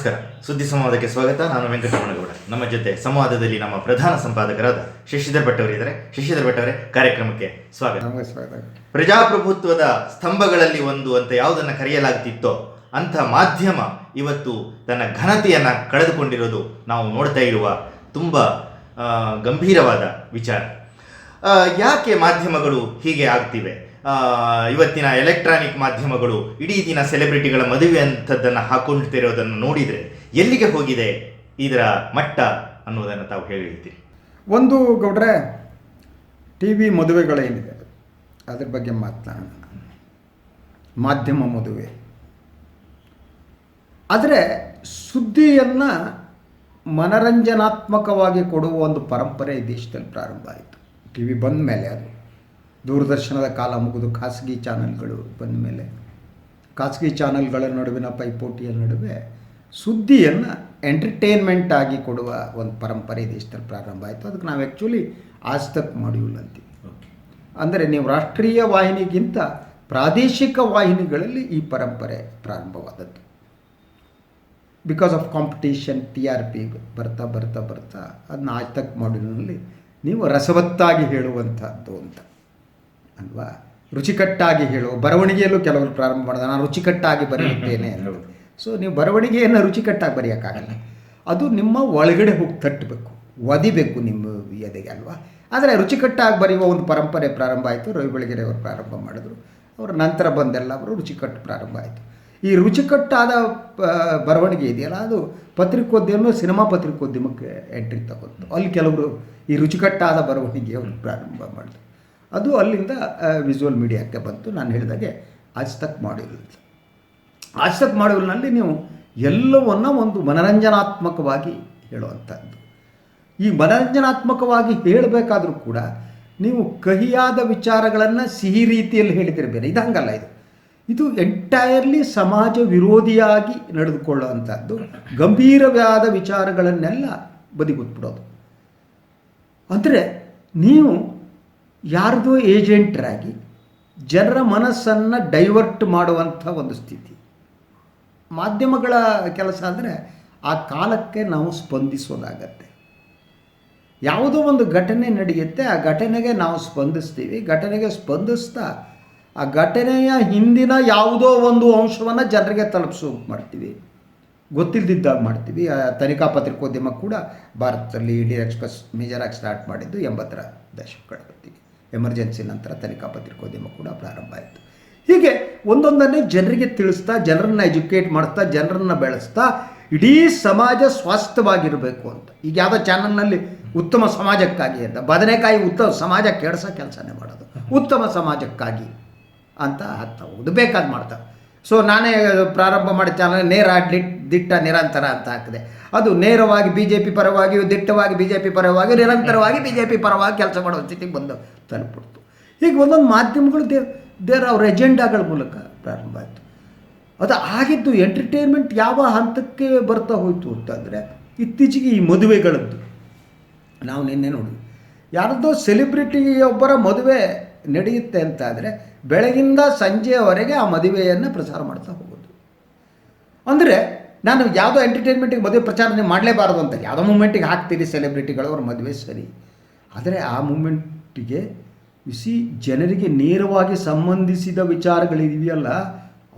ನಮಸ್ಕಾರ. ಸುದ್ದಿ ಸಂವಾದಕ್ಕೆ ಸ್ವಾಗತ. ನಾನು ವೆಂಕಟರಮಣಗೌಡ ನಮ್ಮ ಜೊತೆ ಸಂವಾದದಲ್ಲಿ ನಮ್ಮ ಪ್ರಧಾನ ಸಂಪಾದಕರಾದ ಶಶಿಧರ್ ಭಟ್ ಅವರಿದ್ದಾರೆ ಶಶಿಧರ್ ಭಟ್ ಅವರೇ ಕಾರ್ಯಕ್ರಮಕ್ಕೆ ಸ್ವಾಗತ. ಪ್ರಜಾಪ್ರಭುತ್ವದ ಸ್ತಂಭಗಳಲ್ಲಿ ಒಂದು ಅಂತ ಯಾವುದನ್ನ ಕರೆಯಲಾಗ್ತಿತ್ತೋ ಅಂಥ ಮಾಧ್ಯಮ ಇವತ್ತು ತನ್ನ ಘನತೆಯನ್ನ ಕಳೆದುಕೊಂಡಿರೋದು ನಾವು ನೋಡ್ತಾ ಇರುವ ತುಂಬಾ ಗಂಭೀರವಾದ ವಿಚಾರ. ಯಾಕೆ ಮಾಧ್ಯಮಗಳು ಹೀಗೆ ಆಗ್ತಿವೆ? ಇವತ್ತಿನ ಎಲೆಕ್ಟ್ರಾನಿಕ್ ಮಾಧ್ಯಮಗಳು ಇಡೀ ದಿನ ಸೆಲೆಬ್ರಿಟಿಗಳ ಮದುವೆ ಅಂಥದ್ದನ್ನು ಹಾಕೊಳ್ತಿರೋದನ್ನು ನೋಡಿದರೆ ಎಲ್ಲಿಗೆ ಹೋಗಿದೆ ಇದರ ಮಟ್ಟ ಅನ್ನೋದನ್ನು ತಾವು ಹೇಳಿರ್ತೀರಿ? ಒಂದು ಗೌಡ್ರೆ, ಟಿ ವಿ ಮದುವೆಗಳೇನಿದೆ ಅದ್ರ ಬಗ್ಗೆ ಮಾತನಾಡೋಣ. ಮಾಧ್ಯಮ ಮದುವೆ. ಆದರೆ ಸುದ್ದಿಯನ್ನು ಮನರಂಜನಾತ್ಮಕವಾಗಿ ಕೊಡುವ ಒಂದು ಪರಂಪರೆ ಈ ದೇಶದಲ್ಲಿ ಪ್ರಾರಂಭ ಆಯಿತು. ಟಿ ವಿ ಬಂದ ಮೇಲೆ ಅದು. ದೂರದರ್ಶನದ ಕಾಲ ಮುಗಿದು ಖಾಸಗಿ ಚಾನಲ್ಗಳು ಬಂದ ಮೇಲೆ ಖಾಸಗಿ ಚಾನಲ್ಗಳ ನಡುವಿನ ಪೈಪೋಟಿಯ ನಡುವೆ ಸುದ್ದಿಯನ್ನು ಎಂಟರ್ಟೈನ್ಮೆಂಟ್ ಆಗಿ ಕೊಡುವ ಒಂದು ಪರಂಪರೆ ದೇಶದಲ್ಲಿ ಪ್ರಾರಂಭ ಆಯಿತು. ಅದಕ್ಕೆ ನಾವು ಆ್ಯಕ್ಚುಲಿ ಆಸ್ತಕ್ ಮಾಡ್ಯೂಲ್ ಅಂತೀವಿ. ಅಂದರೆ ನೀವು ರಾಷ್ಟ್ರೀಯ ವಾಹಿನಿಗಿಂತ ಪ್ರಾದೇಶಿಕ ವಾಹಿನಿಗಳಲ್ಲಿ ಈ ಪರಂಪರೆ ಪ್ರಾರಂಭವಾದದ್ದು. Because of competition T R P ಬರ್ತಾ ಬರ್ತಾ ಬರ್ತಾ ಅದನ್ನ ಆಜ್ ತಕ್ ಮಾಡ್ಯೂಲ್ನಲ್ಲಿ ನೀವು ರಸವತ್ತಾಗಿ ಹೇಳುವಂಥದ್ದು ಅಂತ. ಅಲ್ವಾ? ರುಚಿಕಟ್ಟಾಗಿ ಹೇಳು ಬರವಣಿಗೆಯಲ್ಲೂ ಕೆಲವರು ಪ್ರಾರಂಭ ಮಾಡಿದ. ನಾನು ರುಚಿಕಟ್ಟಾಗಿ ಬರೆಯುತ್ತೇನೆ ಸೊ ನೀವು ಬರವಣಿಗೆಯನ್ನು ರುಚಿಕಟ್ಟಾಗಿ ಬರೆಯೋಕ್ಕಾಗಲ್ಲ. ಅದು ನಿಮ್ಮ ಒಳಗಡೆ ಹೋಗಿ ತಟ್ಟಬೇಕು. ಒದಿಬೇಕು ನಿಮ್ಮ ಎದೆಗೆ ಅಲ್ವಾ? ಆದರೆ ರುಚಿಕಟ್ಟಾಗಿ ಬರೆಯುವ ಒಂದು ಪರಂಪರೆ ಪ್ರಾರಂಭ ಆಯಿತು. ರವಿ ಬೆಳಗೆರೆ ಅವರು ಪ್ರಾರಂಭ ಮಾಡಿದ್ರು. ಅವರ ನಂತರ ಬಂದೆಲ್ಲ ಅವರು ರುಚಿಕಟ್ಟು ಪ್ರಾರಂಭ ಆಯಿತು. ಈ ರುಚಿಕಟ್ಟಾದ ಬರವಣಿಗೆ ಇದೆಯಲ್ಲ ಅದು ಪತ್ರಿಕೋದ್ಯಮ ಸಿನಿಮಾ ಪತ್ರಿಕೋದ್ಯಮಕ್ಕೆ ಎಂಟ್ರಿ ತಗೊಂಡು. ಅಲ್ಲಿ ಕೆಲವರು ಈ ರುಚಿಕಟ್ಟಾದ ಬರವಣಿಗೆ ಅವರು ಪ್ರಾರಂಭ ಮಾಡಿದ್ರು. ಅದು ಅಲ್ಲಿಂದ ವಿಜುವಲ್ ಮೀಡಿಯಾಕ್ಕೆ ಬಂತು. ನಾನು ಹೇಳಿದಾಗೆ ಆಜ್ ತಕ್ ಮಾಡಿಲ್ಲ ಆಜ್ ತಕ್ ಮಾಡ್ಯೂಲ್ನಲ್ಲಿ ನೀವು ಎಲ್ಲವನ್ನ ಒಂದು ಮನರಂಜನಾತ್ಮಕವಾಗಿ ಹೇಳುವಂಥದ್ದು. ಈ ಮನರಂಜನಾತ್ಮಕವಾಗಿ ಹೇಳಬೇಕಾದ್ರೂ ಕೂಡ ನೀವು ಕಹಿಯಾದ ವಿಚಾರಗಳನ್ನು ಸಿಹಿ ರೀತಿಯಲ್ಲಿ ಹೇಳಿದರೆ ಬೇರೆ. ಇದು ಹಂಗಲ್ಲ ಇದು. ಇದು ಎಂಟೈರ್ಲಿ ಸಮಾಜ ವಿರೋಧಿಯಾಗಿ ನಡೆದುಕೊಳ್ಳುವಂಥದ್ದು. ಗಂಭೀರವಾದ ವಿಚಾರಗಳನ್ನೆಲ್ಲ ಬದಿಗುತ್ಬಿಡೋದು. ಅಂದರೆ ನೀವು ಯಾರ್ದೋ ಏಜೆಂಟರಾಗಿ ಜನರ ಮನಸ್ಸನ್ನು ಡೈವರ್ಟ್ ಮಾಡುವಂಥ ಒಂದು ಸ್ಥಿತಿ. ಮಾಧ್ಯಮಗಳ ಕೆಲಸ ಅಂದರೆ ಆ ಕಾಲಕ್ಕೆ ನಾವು ಸ್ಪಂದಿಸೋದಾಗತ್ತೆ. ಯಾವುದೋ ಒಂದು ಘಟನೆ ನಡೆಯುತ್ತೆ, ಆ ಘಟನೆಗೆ ನಾವು ಸ್ಪಂದಿಸ್ತೀವಿ. ಘಟನೆಗೆ ಸ್ಪಂದಿಸ್ತಾ ಆ ಘಟನೆಯ ಹಿಂದಿನ ಯಾವುದೋ ಒಂದು ಅಂಶವನ್ನು ಜನರಿಗೆ ತಲುಪಿಸೋ ಮಾಡ್ತೀವಿ. ಗೊತ್ತಿಲ್ಲದಿದ್ದಾಗ ಮಾಡ್ತೀವಿ. ಆ ತನಿಖಾ ಪತ್ರಿಕೋದ್ಯಮ ಕೂಡ ಭಾರತದಲ್ಲಿ ಇಂಡಿಯನ್ ಎಕ್ಸ್ಪ್ರೆಸ್ ಮೇಜರಾಗಿ ಸ್ಟಾರ್ಟ್ ಮಾಡಿದ್ದು ಎಂಬತ್ತರ ದಶಕಗಳ ಹೊತ್ತಿಗೆ. ಎಮರ್ಜೆನ್ಸಿ ನಂತರ ತನಿಖಾ ಪತ್ರಿಕೋದ್ಯಮ ಕೂಡ ಪ್ರಾರಂಭ ಆಯಿತು. ಹೀಗೆ ಒಂದೊಂದನ್ನೇ ಜನರಿಗೆ ತಿಳಿಸ್ತಾ, ಜನರನ್ನು ಎಜುಕೇಟ್ ಮಾಡ್ತಾ, ಜನರನ್ನು ಬೆಳೆಸ್ತಾ ಇಡೀ ಸಮಾಜ ಸ್ವಾಸ್ಥ್ಯವಾಗಿರಬೇಕು ಅಂತ. ಈಗ ಯಾವುದೋ ಚಾನಲ್ನಲ್ಲಿ ಉತ್ತಮ ಸಮಾಜಕ್ಕಾಗಿ ಅಂತ, ಬದನೆಕಾಯಿ ಉತ್ತಮ ಸಮಾಜ ಕೆಡಿಸೋ ಕೆಲಸನೇ ಮಾಡೋದು. ಉತ್ತಮ ಸಮಾಜಕ್ಕಾಗಿ ಅಂತ ಹಾಕ್ತಾ ಹೋಗೋದು. ಬೇಕಾದ ಮಾಡ್ತಾವೆ ಸೊ ನಾನೇ ಪ್ರಾರಂಭ ಮಾಡಿದ ಚಾನಲ್ ನೇರ ದಿಟ್ಟ ನಿರಂತರ ಅಂತ ಹಾಕಿದೆ ಅದು ನೇರವಾಗಿ ಬಿ ಜೆ ಪಿ ಪರವಾಗಿಯೂ ದಿಟ್ಟವಾಗಿ ಬಿ ಜೆ ಪಿ ಪರವಾಗಿ ನಿರಂತರವಾಗಿ ಬಿ ಜೆ ಪಿ ಪರವಾಗಿ ಕೆಲಸ ಮಾಡೋ ಸ್ಥಿತಿಗೆ ಬಂದು ತಲುಪಿಡ್ತು ಈಗ ಒಂದೊಂದು ಮಾಧ್ಯಮಗಳು ದೇ ದೇರ್ ಅವ್ರ ಎಜೆಂಡಾಗಳ ಮೂಲಕ ಪ್ರಾರಂಭ ಆಯಿತು. ಅದು ಆಗಿದ್ದು ಎಂಟರ್ಟೈನ್ಮೆಂಟ್ ಯಾವ ಹಂತಕ್ಕೆ ಬರ್ತಾ ಹೋಯಿತು ಅಂತಂದರೆ ಇತ್ತೀಚೆಗೆ ಈ ಮದುವೆಗಳದ್ದು. ನಾವು ನಿನ್ನೆ ನೋಡಿ ಯಾರದ್ದೋ ಸೆಲೆಬ್ರಿಟಿಯೊಬ್ಬರ ಮದುವೆ ನಡೆಯುತ್ತೆ ಅಂತ ಆದರೆ ಬೆಳಗಿಂದ ಸಂಜೆಯವರೆಗೆ ಆ ಮದುವೆಯನ್ನು ಪ್ರಸಾರ ಮಾಡ್ತಾ ಹೋಗೋದು. ಅಂದರೆ ನಾನು ಯಾವುದೋ ಎಂಟರ್ಟೈನ್ಮೆಂಟಿಗೆ ಮದುವೆ ಪ್ರಚಾರ ನೀವು ಮಾಡಲೇಬಾರದು ಅಂತ ಯಾವುದೋ ಮೂಮೆಂಟಿಗೆ ಹಾಕ್ತೀರಿ ಸೆಲೆಬ್ರಿಟಿಗಳು ಅವ್ರ ಮದುವೆ ಸರಿ. ಆದರೆ ಆ ಮೂಮೆಂಟಿಗೆ ಸಿ ಜನರಿಗೆ ನೇರವಾಗಿ ಸಂಬಂಧಿಸಿದ ವಿಚಾರಗಳಿದೆಯಲ್ಲ,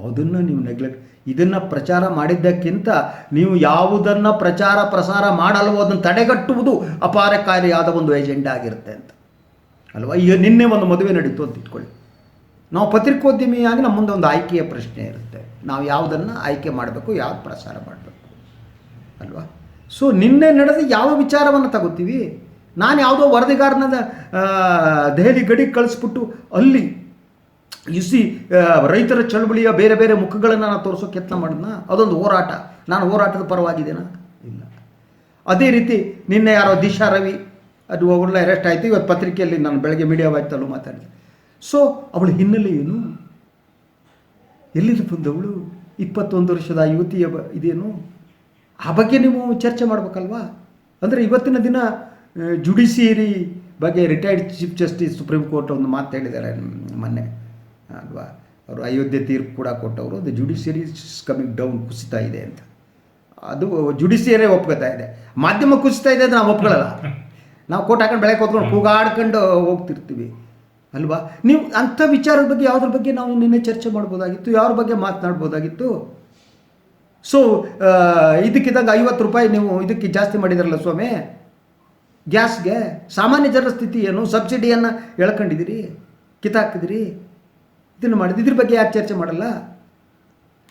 ಅದನ್ನು ನೀವು ನೆಗ್ಲೆಕ್ಟ್ ಇದನ್ನು ಪ್ರಚಾರ ಮಾಡಿದ್ದಕ್ಕಿಂತ ನೀವು ಯಾವುದನ್ನು ಪ್ರಚಾರ ಪ್ರಸಾರ ಮಾಡಲ್ವೋ ಅದನ್ನು ತಡೆಗಟ್ಟುವುದು ಅಪಾರಕಾರಿಯಾದ ಒಂದು ಏಜೆಂಡಾ ಆಗಿರುತ್ತೆ ಅಂತ. ಅಲ್ವಾ? ಈಗ ನಿನ್ನೆ ಒಂದು ಮದುವೆ ನಡೀತು ಅಂತ ಇಟ್ಕೊಳ್ಳಿ. ನಾವು ಪತ್ರಿಕೋದ್ಯಮಿಯಾಗಿ ನಮ್ಮ ಮುಂದೆ ಒಂದು ಆಯ್ಕೆಯ ಪ್ರಶ್ನೆ ಇರುತ್ತೆ. ನಾವು ಯಾವುದನ್ನು ಆಯ್ಕೆ ಮಾಡಬೇಕು, ಯಾವ್ದು ಪ್ರಸಾರ ಮಾಡಬೇಕು, ಅಲ್ವಾ? ಸೊ ನಿನ್ನೆ ನಡೆದ ಯಾವ ವಿಚಾರವನ್ನು ತಗೋತೀವಿ? ನಾನು ಯಾವುದೋ ವರದಿಗಾರನದ ದೆಹಲಿ ಗಡಿಗೆ ಕಳಿಸ್ಬಿಟ್ಟು ಅಲ್ಲಿ ಇಸಿ ರೈತರ ಚಳವಳಿಯ ಬೇರೆ ಬೇರೆ ಮುಖಗಳನ್ನು ನಾನು ತೋರಿಸೋಕೆ ಯತ್ನ ಮಾಡಿದ್ನ? ಅದೊಂದು ಹೋರಾಟ. ನಾನು ಹೋರಾಟದ ಪರವಾಗಿದ್ದೇನಾ? ಇಲ್ಲ. ಅದೇ ರೀತಿ ನಿನ್ನೆ ಯಾರೋ ದಿಶಾ ರವಿ, ಅದು ಅವ್ರನ್ನ ಅರೆಸ್ಟ್ ಆಯಿತು. ಇವತ್ತು ಪತ್ರಿಕೆಯಲ್ಲಿ ನಾನು ಬೆಳಗ್ಗೆ ಮೀಡಿಯಾ ವಾಯ್ತಲ್ಲೂ ಮಾತಾಡಿದೆ ಸೊ ಅವಳ ಹಿನ್ನೆಲೆ ಏನು ಎಲ್ಲಿಂದ ಬಂದವಳು? ಇಪ್ಪತ್ತೊಂದು ವರ್ಷದ ಯುವತಿಯ ಬ ಇದೇನು? ಆ ಬಗ್ಗೆ ನೀವು ಚರ್ಚೆ ಮಾಡಬೇಕಲ್ವಾ? ಅಂದರೆ ಇವತ್ತಿನ ದಿನ ಜುಡಿಷಿಯರಿ ಬಗ್ಗೆ retired chief justice supreme court ಒಂದು ಮಾತು ಹೇಳಿದ್ದಾರೆ ಮೊನ್ನೆ, ಅಲ್ವಾ? ಅವರು ಅಯೋಧ್ಯೆ ತೀರ್ಪು ಕೂಡ ಕೊಟ್ಟವರು. ದ ಜುಡಿಷಿಯರಿ ಕಮಿಂಗ್ ಡೌನ್ ಕುಸಿತಾ ಇದೆ ಅಂತ. ಅದು ಜುಡಿಷಿಯರೇ ಒಪ್ಕೋತಾ ಇದೆ. ಮಾಧ್ಯಮ ಕುಸಿತಾ ಇದೆ ಅಂತ ನಾವು ಒಪ್ಕೊಳ್ಳಲ್ಲ. ನಾವು ಕೋಟ್ ಹಾಕೊಂಡು ಬೆಳಗ್ಗೆ ಕೂತ್ಕೊಂಡು ಕೂಗಾಡ್ಕೊಂಡು ಹೋಗ್ತಿರ್ತೀವಿ. ಅಲ್ವಾ? ನೀವು ಅಂಥ ವಿಚಾರದ ಬಗ್ಗೆ ಯಾವುದ್ರ ಬಗ್ಗೆ ನಾವು ನಿನ್ನೆ ಚರ್ಚೆ ಮಾಡ್ಬೋದಾಗಿತ್ತು, ಯಾವ್ರ ಬಗ್ಗೆ ಮಾತನಾಡ್ಬೋದಾಗಿತ್ತು? ಸೊ ಇದಕ್ಕಿದ್ದಾಗ ಐವತ್ತು ರೂಪಾಯಿ ನೀವು ಇದಕ್ಕೆ ಜಾಸ್ತಿ ಮಾಡಿದಾರಲ್ಲ ಸ್ವಾಮಿ? ಗ್ಯಾಸ್ಗೆ? ಸಾಮಾನ್ಯ ಜನರ ಸ್ಥಿತಿ ಏನು? ಸಬ್ಸಿಡಿಯನ್ನು ಎಳ್ಕೊಂಡಿದ್ದೀರಿ? ಕಿತ್ತಾಕಿದಿರಿ ಇದನ್ನು ಮಾಡಿದ, ಇದ್ರ ಬಗ್ಗೆ ಯಾಕೆ ಚರ್ಚೆ ಮಾಡಲ್ಲ?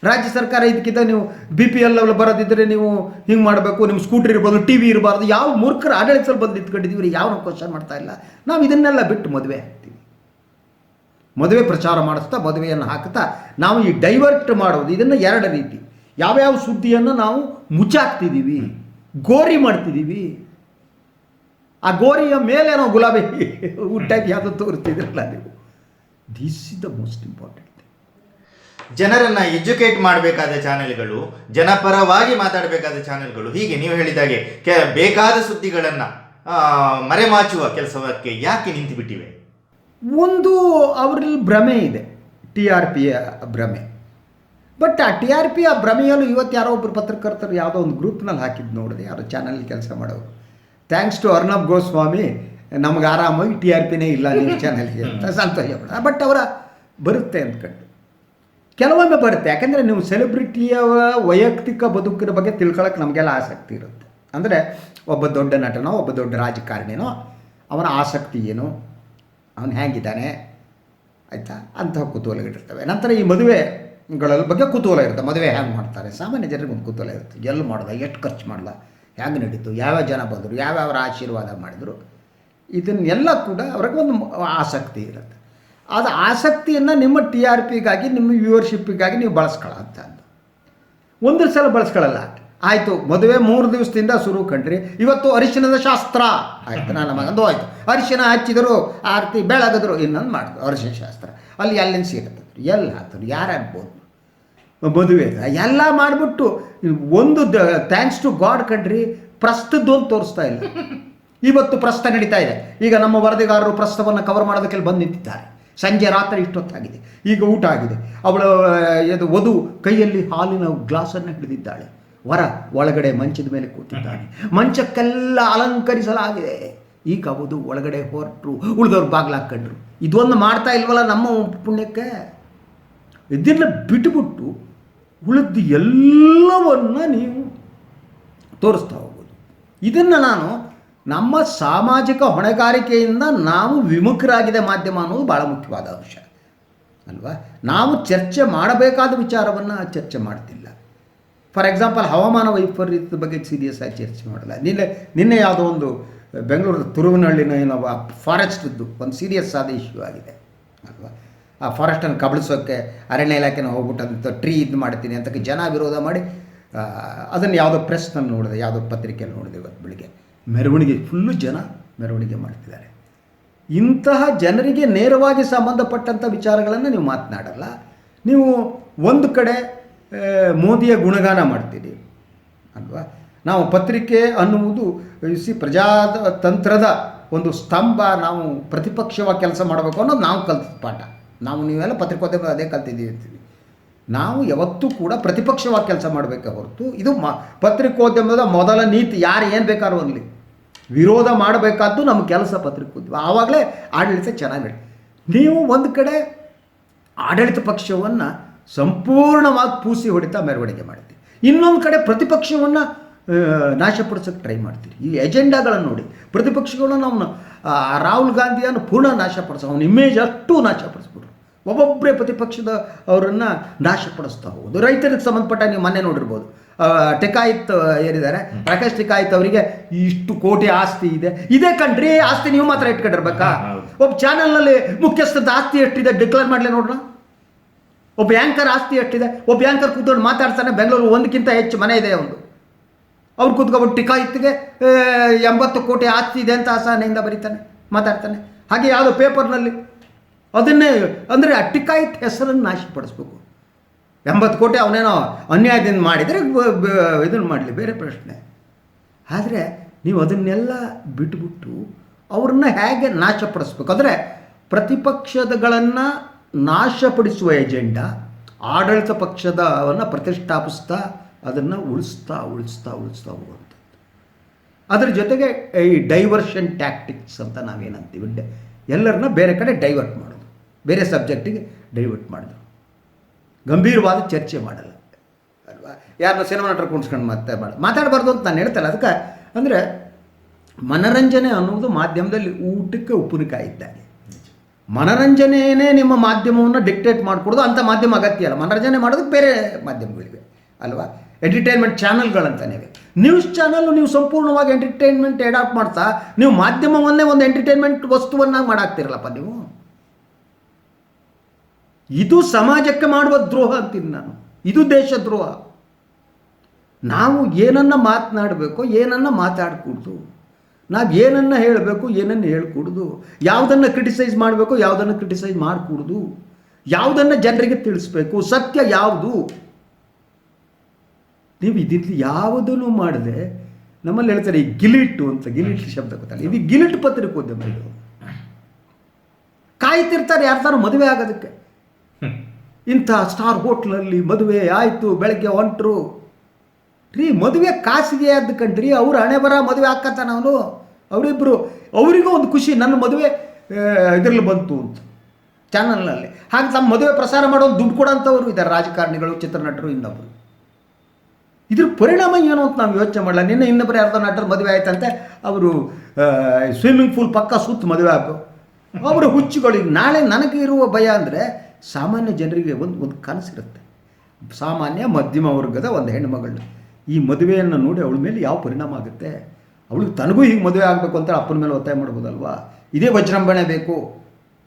ರಾಜ್ಯ ಸರ್ಕಾರ ಇದಕ್ಕಿಂತ ನೀವು ಬಿ ಪಿ ಎಲ್ ಬರೋದಿದ್ದರೆ ನೀವು ಹಿಂಗೆ ಮಾಡಬೇಕು ನಿಮ್ಮ ಸ್ಕೂಟ್ರ್ ಇರ್ಬೋದು, ಟಿ ವಿ ಇರಬಾರ್ದು, ಯಾವ ಮೂರ್ಖರ ಆಡಳಿತದಲ್ಲಿ ಬಂದು ನಿಂತ್ಕೊಂಡಿದ್ದೀವಿ ಯಾವ ಕ್ವಶನ್ ಮಾಡ್ತಾ ಇಲ್ಲ. ನಾವು ಇದನ್ನೆಲ್ಲ ಬಿಟ್ಟು ಮದುವೆ. ಮದುವೆ ಪ್ರಚಾರ ಮಾಡಿಸ್ತಾ, ಮದುವೆಯನ್ನು ಹಾಕ್ತಾ ನಾವು ಈ ಡೈವರ್ಟ್ ಮಾಡೋದು ಇದನ್ನು ಎರಡು ರೀತಿ. ಯಾವ್ಯಾವ ಸುದ್ದಿಯನ್ನು ನಾವು ಮುಚ್ಚಾಕ್ತಿದ್ದೀವಿ ಗೋರಿ ಮಾಡ್ತಿದ್ದೀವಿ ಆ ಗೋರಿಯ ಮೇಲೆ ನಾವು ಗುಲಾಬಿ ಹುಟ್ಟಾಗಿ ಯಾವುದೋ ತೋರಿಸ್ತಿದ್ರಲ್ಲ ನೀವು. This is the most important ಜನರನ್ನ ಎಜುಕೇಟ್ ಮಾಡಬೇಕಾದ ಚಾನೆಲ್ಗಳು, ಜನಪರವಾಗಿ ಮಾತಾಡಬೇಕಾದ ಚಾನೆಲ್ಗಳು, ಹೀಗೆ ನೀವು ಹೇಳಿದಾಗೆ, ಕೆ, ಬೇಕಾದ ಸುದ್ದಿಗಳನ್ನು ಮರೆಮಾಚುವ ಕೆಲಸಕ್ಕೆ ಯಾಕೆ ನಿಂತು ಬಿಟ್ಟಿವೆ? ಒಂದು ಅವರಲ್ಲಿ ಭ್ರಮೆ ಇದೆ, ಟಿ ಆರ್ ಪಿಯ ಭ್ರಮೆ. ಬಟ್ ಆ ಟಿ ಆರ್ ಪಿ ಆ ಭ್ರಮೆಯಲ್ಲೂ ಇವತ್ತು ಯಾರೋ ಒಬ್ಬರು ಪತ್ರಕರ್ತರು ಯಾವುದೋ ಒಂದು ಗ್ರೂಪ್ನಲ್ಲಿ ಹಾಕಿದ್ದು ನೋಡಿದೆ, ಯಾರೋ ಚಾನಲ್ ಕೆಲಸ ಮಾಡೋರು. ಥ್ಯಾಂಕ್ಸ್ ಟು ಅರ್ಣಬ್ ಗೋಸ್ವಾಮಿ ನಮ್ಗೆ ಆರಾಮಾಗಿ ಟಿ ಆರ್ ಪಿನೇ ಇಲ್ಲ ನಿಮ್ಮ ಚಾನಲ್ಗೆ ಅಂತ ಸಂತೋಷ ಪಡ. ಬಟ್ ಅವರ ಬರುತ್ತೆ ಅಂದ್ಕೊಂಡು ಕೆಲವೊಮ್ಮೆ ಬರುತ್ತೆ, ಯಾಕಂದರೆ ನೀವು ಸೆಲೆಬ್ರಿಟಿಯ ವೈಯಕ್ತಿಕ ಬದುಕಿನ ಬಗ್ಗೆ ತಿಳ್ಕೊಳಕ್ಕೆ ನಮಗೆಲ್ಲ ಆಸಕ್ತಿ ಇರುತ್ತೆ. ಅಂದರೆ ಒಬ್ಬ ದೊಡ್ಡ ನಟನೋ, ಒಬ್ಬ ದೊಡ್ಡ ರಾಜಕಾರಣಿನೋ, ಅವನ ಆಸಕ್ತಿ ಏನು? ಅವನು ಹೇಗಿದ್ದಾನೆ? ಆಯಿತಾ? ಅಂತಹ ಕುತೂಹಲಗಳಿರ್ತವೆ. ನಂತರ ಈ ಮದುವೆಗಳ ಬಗ್ಗೆ ಕುತೂಹಲ ಇರುತ್ತೆ. ಮದುವೆ ಹ್ಯಾಂಗೆ ಮಾಡ್ತಾರೆ? ಸಾಮಾನ್ಯ ಜನರಿಗೆ ಒಂದು ಕುತೂಹಲ ಇರುತ್ತೆ. ಎಲ್ಲಿ ಮಾಡ್ದ? ಎಷ್ಟು ಖರ್ಚು ಮಾಡಲ್ಲ ಹ್ಯಾಂಗೆ ನಡೀತು? ಯಾವ್ಯಾವ ಜನ ಬಂದರು? ಯಾವ್ಯಾವ ಆಶೀರ್ವಾದ ಮಾಡಿದರು? ಇದನ್ನೆಲ್ಲ ಕೂಡ ಅವ್ರಿಗೆ ಒಂದು ಆಸಕ್ತಿ ಇರುತ್ತೆ. ಅದು ಆಸಕ್ತಿಯನ್ನು ನಿಮ್ಮ ಟಿ ಆರ್ ಪಿಗಾಗಿ ನಿಮ್ಮ ವ್ಯೂವರ್ಶಿಪ್ಪಿಗಾಗಿ ನೀವು ಬಳಸ್ಕೊಳ್ಳೋಂಥದ್ದು ಒಂದು ಸಲ ಬಳಸ್ಕೊಳ್ಳಲ್ಲ ಆಯಿತು, ಮದುವೆ ಮೂರು ದಿವಸದಿಂದ ಶುರು ಕಣ್ರಿ ಇವತ್ತು ಅರಿಶಿಣದ ಶಾಸ್ತ್ರ. ಆಯ್ತು, ನನ್ನ ಮಗಂದು ಆಯಿತು. ಅರಿಶಿನ ಹಚ್ಚಿದರು, ಆರತಿ ಬೆಳಗಿದ್ರು, ಇನ್ನೊಂದು ಮಾಡಿದ್ರು, ಅರಿಶಿನ ಶಾಸ್ತ್ರ. ಅಲ್ಲಿ ಎಲ್ಲಿಂದ ಸೇರ್ತದ್ರು ಎಲ್ಲ ಹಾಕ್ತಾರೆ ಯಾರು ಆಗ್ಬೋದು ಮದುವೆ ಎಲ್ಲ ಮಾಡಿಬಿಟ್ಟು, ಒಂದು ಥ್ಯಾಂಕ್ಸ್ ಟು ಗಾಡ್ ಕಣ್ರಿ ಪ್ರಸ್ತದ್ದು ಅಂತ ತೋರಿಸ್ತಾ ಇಲ್ಲ. ಇವತ್ತು ಪ್ರಸ್ತ ನಡೀತಾ ಇದೆ. ಈಗ ನಮ್ಮ ವರದಿಗಾರರು ಪ್ರಸ್ತವನ್ನು ಕವರ್ ಮಾಡೋದಕ್ಕೆ ಬಂದು ನಿಂತಿದ್ದಾರೆ. ಸಂಜೆ ರಾತ್ರಿ ಇಷ್ಟೊತ್ತಾಗಿದೆ. ಈಗ ಊಟ ಆಗಿದೆ. ಅವಳು ಇದು ವಧು ಕೈಯಲ್ಲಿ ಹಾಲಿನ ಗ್ಲಾಸನ್ನು ಹಿಡಿದಿದ್ದಾಳೆ. ವರ ಒಳಗಡೆ ಮಂಚದ ಮೇಲೆ ಕೂತಿದ್ದಾನೆ. ಮಂಚಕ್ಕೆಲ್ಲ ಅಲಂಕರಿಸಲಾಗಿದೆ. ಈ ಕಬದು ಒಳಗಡೆ ಹೊರಟರು, ಉಳಿದವ್ರು ಬಾಗ್ಲಾಕ್ಕಂಡ್ರು ಇದೊಂದು ಮಾಡ್ತಾ ಇಲ್ವಲ್ಲ ನಮ್ಮ ಪುಣ್ಯಕ್ಕೆ? ಇದನ್ನು ಬಿಟ್ಟುಬಿಟ್ಟು ಉಳಿದು ಎಲ್ಲವನ್ನ ನೀವು ತೋರಿಸ್ತಾ ಹೋಗೋದು. ಇದನ್ನು ನಾನು ನಮ್ಮ ಸಾಮಾಜಿಕ ಹೊಣೆಗಾರಿಕೆಯಿಂದ ನಾವು ವಿಮುಖರಾಗಿದೆ ಮಾಧ್ಯಮ ಅನ್ನೋದು ಭಾಳ ಮುಖ್ಯವಾದ ಅಂಶ. ಅಲ್ವಾ? ನಾವು ಚರ್ಚೆ ಮಾಡಬೇಕಾದ ವಿಚಾರವನ್ನು ಚರ್ಚೆ ಮಾಡ್ತಿಲ್ಲ ಫಾರ್ ಎಕ್ಸಾಂಪಲ್ ಹವಾಮಾನ ವೈಪರೀತ್ಯದ ಬಗ್ಗೆ ಸೀರಿಯಸ್ ಆಗಿ ಚರ್ಚೆ ಮಾಡಲ್ಲ. ನಿನ್ನೆ ನಿನ್ನೆ ಯಾವುದೋ ಒಂದು ಬೆಂಗಳೂರು ತುರುವನಹಳ್ಳಿನ ಏನೋ ಫಾರೆಸ್ಟ್ದು ಒಂದು ಸೀರಿಯಸ್ ಆದ ಇಶ್ಯೂ ಆಗಿದೆ. ಅಲ್ವಾ? ಆ ಫಾರೆಸ್ಟನ್ನು ಕಬಳಿಸೋಕ್ಕೆ ಅರಣ್ಯ ಇಲಾಖೆನ ಹೋಗ್ಬಿಟ್ಟು ಅಂತ ಟ್ರೀ ಇದು ಮಾಡ್ತೀನಿ ಅಂತ ಜನ ವಿರೋಧ ಮಾಡಿ ಅದನ್ನು ಯಾವುದೋ ಪ್ರೆಸ್ನಲ್ಲಿ ನೋಡಿದೆ ಯಾವುದೋ ಪತ್ರಿಕೆಯಲ್ಲಿ ನೋಡಿದೆ ಇವತ್ತು ಬೆಳಿಗ್ಗೆ. ಮೆರವಣಿಗೆ ಫುಲ್ಲು ಜನ ಮೆರವಣಿಗೆ ಮಾಡ್ತಿದ್ದಾರೆ. ಇಂತಹ ಜನರಿಗೆ ನೇರವಾಗಿ ಸಂಬಂಧಪಟ್ಟಂಥ ವಿಚಾರಗಳನ್ನು ನೀವು ಮಾತನಾಡಲ್ಲ. ನೀವು ಒಂದು ಕಡೆ ಆ, ಮೋದಿಯ ಗುಣಗಾನ ಮಾಡ್ತೀರಿ, ಅಲ್ವಾ? ನಾವು ಪತ್ರಿಕೆ ಅನ್ನುವುದು ಸಿ ಪ್ರಜಾತಂತ್ರದ ಒಂದು ಸ್ತಂಭ ನಾವು ಪ್ರತಿಪಕ್ಷವಾಗಿ ಕೆಲಸ ಮಾಡಬೇಕು ಅನ್ನೋದು ನಾವು ಕಲ್ತ ಪಾಠ. ನಾವು ನೀವೆಲ್ಲ ಪತ್ರಿಕೋದ್ಯಮ ಅದೇ ಕಲ್ತಿದ್ದೀವಿ ನಾವು ಯಾವತ್ತೂ ಕೂಡ ಪ್ರತಿಪಕ್ಷವಾಗಿ ಕೆಲಸ ಮಾಡಬೇಕೆ ಹೊರತು, ಇದು ಮ, ಪತ್ರಿಕೋದ್ಯಮದ ಮೊದಲ ನೀತಿ, ಯಾರು ಏನು ಬೇಕಾದ್ರೂ ಅನ್ನಲಿ ವಿರೋಧ ಮಾಡಬೇಕಾದ್ದು ನಮ್ಮ ಕೆಲಸ ಪತ್ರಿಕೋದ್ಯಮ. ಆವಾಗಲೇ ಆಡಳಿತ ಚೆನ್ನಾಗಿ ನೀವು ಒಂದು ಕಡೆ ಆಡಳಿತ ಪಕ್ಷವನ್ನು ಸಂಪೂರ್ಣವಾಗಿ ಪೂಸಿ ಹೊಡಿತಾ ಮೆರವಣಿಗೆ ಮಾಡುತ್ತೆ ಇನ್ನೊಂದು ಕಡೆ ಪ್ರತಿಪಕ್ಷವನ್ನು ನಾಶಪಡಿಸೋಕ್ಕೆ ಟ್ರೈ ಮಾಡ್ತೀರಿ. ಈ ಎಜೆಂಡಾಗಳನ್ನು ನೋಡಿ. ಪ್ರತಿಪಕ್ಷಗಳನ್ನು ಅವನು ರಾಹುಲ್ ಗಾಂಧಿಯನ್ನು ಪೂರ್ಣ ನಾಶಪಡಿಸ ಅವನ ಇಮೇಜ್ ಅಷ್ಟು ನಾಶಪಡಿಸ್ಬಿಟ್ರು. ಒಬ್ಬೊಬ್ಬರೇ ಪ್ರತಿಪಕ್ಷದ ಅವರನ್ನು ನಾಶಪಡಿಸ್ತಾ ಹೋಗೋದು. ರೈತರಿಗೆ ಸಂಬಂಧಪಟ್ಟ ನೀವು ಮೊನ್ನೆ ನೋಡಿರ್ಬೋದು. ಟೆಕಾಯಿತ್ ಏನಿದ್ದಾರೆ ಪ್ರಕಾಶ್ ಟೆಕಾಯಿತ್ ಅವರಿಗೆ ಇಷ್ಟು ಕೋಟಿ ಆಸ್ತಿ ಇದೆ. ಇದೇ ಕಂಡ್ರಿ ಆಸ್ತಿ ನೀವು ಮಾತ್ರ ಇಟ್ಕೊಂಡಿರ್ಬೇಕಾ? ಒಬ್ಬ ಚಾನಲ್ನಲ್ಲಿ ಮುಖ್ಯಸ್ಥದ ಆಸ್ತಿ ಎಷ್ಟಿದೆ ಡಿಕ್ಲೇರ್ ಮಾಡಲಿ ನೋಡ್ರ? ಒಬ್ಬ ಬ್ಯಾಂಕರ್ ಆಸ್ತಿ ಎಷ್ಟಿದೆ ಒಬ್ಬ ಬ್ಯಾಂಕರ್ ಕೂತ್ಕೊಂಡು ಮಾತಾಡ್ತಾನೆ, ಬೆಂಗಳೂರು ಒಂದಕ್ಕಿಂತ ಹೆಚ್ಚು ಮನೆ ಇದೆ ಅವನು ಅವ್ರು ಕೂತ್ಕೊಂಡು ಟಿಕಾ ಇತ್ತಿಗೆ ಎಂಬತ್ತು ಕೋಟಿ ಆಸ್ತಿ ಇದೆ ಅಂತ ಅಸಹನೆಯಿಂದ ಬರೀತಾನೆ, ಮಾತಾಡ್ತಾನೆ. ಹಾಗೆ ಯಾವುದೋ ಪೇಪರ್ನಲ್ಲಿ ಅದನ್ನೇ, ಅಂದರೆ ಆ ಟಿಕಾಯಿತ್ ಹೆಸರನ್ನು ನಾಶಪಡಿಸ್ಬೇಕು. ಎಂಬತ್ತು ಕೋಟಿ ಅವನೇನೋ ಅನ್ಯಾಯದಿಂದ ಮಾಡಿದರೆ ಇದನ್ನು ಮಾಡಲಿ, ಬೇರೆ ಪ್ರಶ್ನೆ. ಆದರೆ ನೀವು ಅದನ್ನೆಲ್ಲ ಬಿಟ್ಬಿಟ್ಟು ಅವ್ರನ್ನ ಹೇಗೆ ನಾಶಪಡಿಸ್ಬೇಕು? ಅಂದರೆ ಪ್ರತಿಪಕ್ಷದಗಳನ್ನು ನಾಶಪಡಿಸುವ ಎಜೆಂಡಾ ಆಡಳಿತ ಪಕ್ಷದವನ್ನು ಪ್ರತಿಷ್ಠಾಪಿಸ್ತಾ, ಅದನ್ನು ಉಳಿಸ್ತಾ ಉಳಿಸ್ತಾ ಉಳಿಸ್ತಾ ಹೋಗುವಂಥದ್ದು. ಅದರ ಜೊತೆಗೆ ಈ ಡೈವರ್ಷನ್ ಟ್ಯಾಕ್ಟಿಕ್ಸ್ ಅಂತ ನಾವೇನಂತೀವಿ? ಡ, ಎಲ್ಲರನ್ನ ಬೇರೆ ಕಡೆ ಡೈವರ್ಟ್ ಮಾಡೋದು. ಬೇರೆ ಸಬ್ಜೆಕ್ಟಿಗೆ ಡೈವರ್ಟ್ ಮಾಡೋದು. ಗಂಭೀರವಾದ ಚರ್ಚೆ ಮಾಡಲ್ಲ. ಅಲ್ವಾ? ಯಾರನ್ನ ಸಿನಿಮಾ ನಟರು ಮತ್ತೆ ಮಾಡ, ಮಾತಾಡಬಾರ್ದು ಅಂತ ನಾನು ಹೇಳ್ತಲ್ಲ. ಅದಕ್ಕೆ ಅಂದರೆ ಮನರಂಜನೆ ಅನ್ನೋದು ಮಾಧ್ಯಮದಲ್ಲಿ ಊಟಕ್ಕೆ ಉಪ್ಪಿನಕಾಯಿ ಇದ್ದಾಗೆ. ಮನರಂಜನೆಯೇ ನಿಮ್ಮ ಮಾಧ್ಯಮವನ್ನು ಡಿಕ್ಟೇಟ್ ಮಾಡಿಕೊಡೋದು ಅಂಥ ಮಾಧ್ಯಮ ಅಗತ್ಯ ಅಲ್ಲ. ಮನರಂಜನೆ ಮಾಡೋದಕ್ಕೆ ಬೇರೆ ಮಾಧ್ಯಮಗಳಿವೆ, ಅಲ್ವಾ? ಎಂಟರ್ಟೈನ್ಮೆಂಟ್ ಚಾನಲ್ಗಳಂತಾನೆ ನ್ಯೂಸ್ ಚಾನಲ್ ನೀವು ಸಂಪೂರ್ಣವಾಗಿ ಎಂಟರ್ಟೈನ್ಮೆಂಟ್ ಎಡಾಪ್ಟ್ ಮಾಡ್ತಾ, ನೀವು ಮಾಧ್ಯಮವನ್ನೇ ಒಂದು ಎಂಟರ್ಟೈನ್ಮೆಂಟ್ ವಸ್ತುವನ್ನಾಗಿ ಮಾಡಾಕ್ತಿರಲ್ಲಪ್ಪ ನೀವು? ಇದು ಸಮಾಜಕ್ಕೆ ಮಾಡುವ ದ್ರೋಹ ಅಂತೀನಿ ನಾನು. ಇದು ದೇಶದ್ರೋಹ ನಾವು ಏನನ್ನ ಮಾತನಾಡಬೇಕು ಏನನ್ನ ಮಾತಾಡಕೂಡ್ದು. ನಾವು ಏನನ್ನು ಹೇಳಬೇಕು, ಏನನ್ನು ಹೇಳ್ಕೂಡ್ದು? ಯಾವುದನ್ನು ಕ್ರಿಟಿಸೈಸ್ ಮಾಡಬೇಕು, ಯಾವುದನ್ನು ಕ್ರಿಟಿಸೈಸ್ ಮಾಡಕೂಡ್ದು? ಯಾವುದನ್ನು ಜನರಿಗೆ ತಿಳಿಸ್ಬೇಕು? ಸತ್ಯ ಯಾವುದು? ನೀವು ಇದಿಲ್ಲಿ ಯಾವುದನ್ನು ಮಾಡದೆ, ನಮ್ಮಲ್ಲಿ ಹೇಳ್ತಾರೆ ಈ ಗಿಲಿಟ್ಟು ಅಂತ, ಗಿಲಿಟ್ ಶಬ್ದ ಗೊತ್ತಲ್ಲ? ಇದು ಗಿಲಿಟ್ ಪತ್ರಿಕೋದ್ಯಮ ಇದು. ಕಾಯ್ತಿರ್ತಾರೆ ಯಾರ್ದಾರು ಮದುವೆ ಆಗೋದಕ್ಕೆ. ಇಂಥ ಸ್ಟಾರ್ ಹೋಟ್ಲಲ್ಲಿ ಮದುವೆ ಆಯಿತು, ಬೆಳಗ್ಗೆ ಹೊಂಟರು ರೀ ಮದುವೆ ಖಾಸಗಿ ಆದ ಕಂಡ್ರಿ, ಅವ್ರು ಹಣೆ ಬರ ಮದುವೆ ಹಾಕತ್ತಾನ ಅವನು? ಅವರಿಬ್ಬರು ಅವರಿಗೂ ಒಂದು ಖುಷಿ, ನನ್ನ ಮದುವೆ ಇದರಲ್ಲಿ ಬಂತು ಅಂತ. ಚಾನಲ್ನಲ್ಲಿ. ಹಾಗೆ ತಮ್ಮ ಮದುವೆ ಪ್ರಸಾರ ಮಾಡೋದು ದುಡ್ಡು ಕೊಡೋಂಥವ್ರು ಇದ್ದಾರೆ, ರಾಜಕಾರಣಿಗಳು, ಚಿತ್ರನಟರು ಇನ್ನೊಬ್ಬರು ಇದ್ರ ಪರಿಣಾಮ ಏನು ಅಂತ ನಾವು ಯೋಚನೆ ಮಾಡಲ್ಲ ನಿನ್ನೆ ಇನ್ನೊಬ್ಬರು ಯಾರ್ದೋ ನಟರು ಮದುವೆ ಆಯ್ತಂತೆ, ಅವರು ಸ್ವಿಮ್ಮಿಂಗ್ ಪೂಲ್ ಪಕ್ಕ ಸುತ್ತ ಮದುವೆ ಆಗು, ಅವರು ಹುಚ್ಚುಗಳಿಗೆ, ನಾಳೆ ನನಗೆ ಇರುವ ಭಯ ಅಂದರೆ ಸಾಮಾನ್ಯ ಜನರಿಗೆ ಒಂದು ಒಂದು ಕನಸಿರುತ್ತೆ ಸಾಮಾನ್ಯ ಮಧ್ಯಮ ವರ್ಗದ ಒಂದು ಹೆಣ್ಣುಮಗಳು ಈ ಮದುವೆಯನ್ನು ನೋಡಿ ಅವಳ ಮೇಲೆ ಯಾವ ಪರಿಣಾಮ ಆಗುತ್ತೆ? ಅವಳಿಗೆ ತನಗೂ ಹೀಗೆ ಮದುವೆ ಆಗಬೇಕು ಅಂತ ಅಪ್ಪನ ಮೇಲೆ ಒತ್ತಾಯ ಮಾಡ್ಬೋದಲ್ವಾ? ಇದೇ ವಜ್ರಂಭಣೆ ಬೇಕು.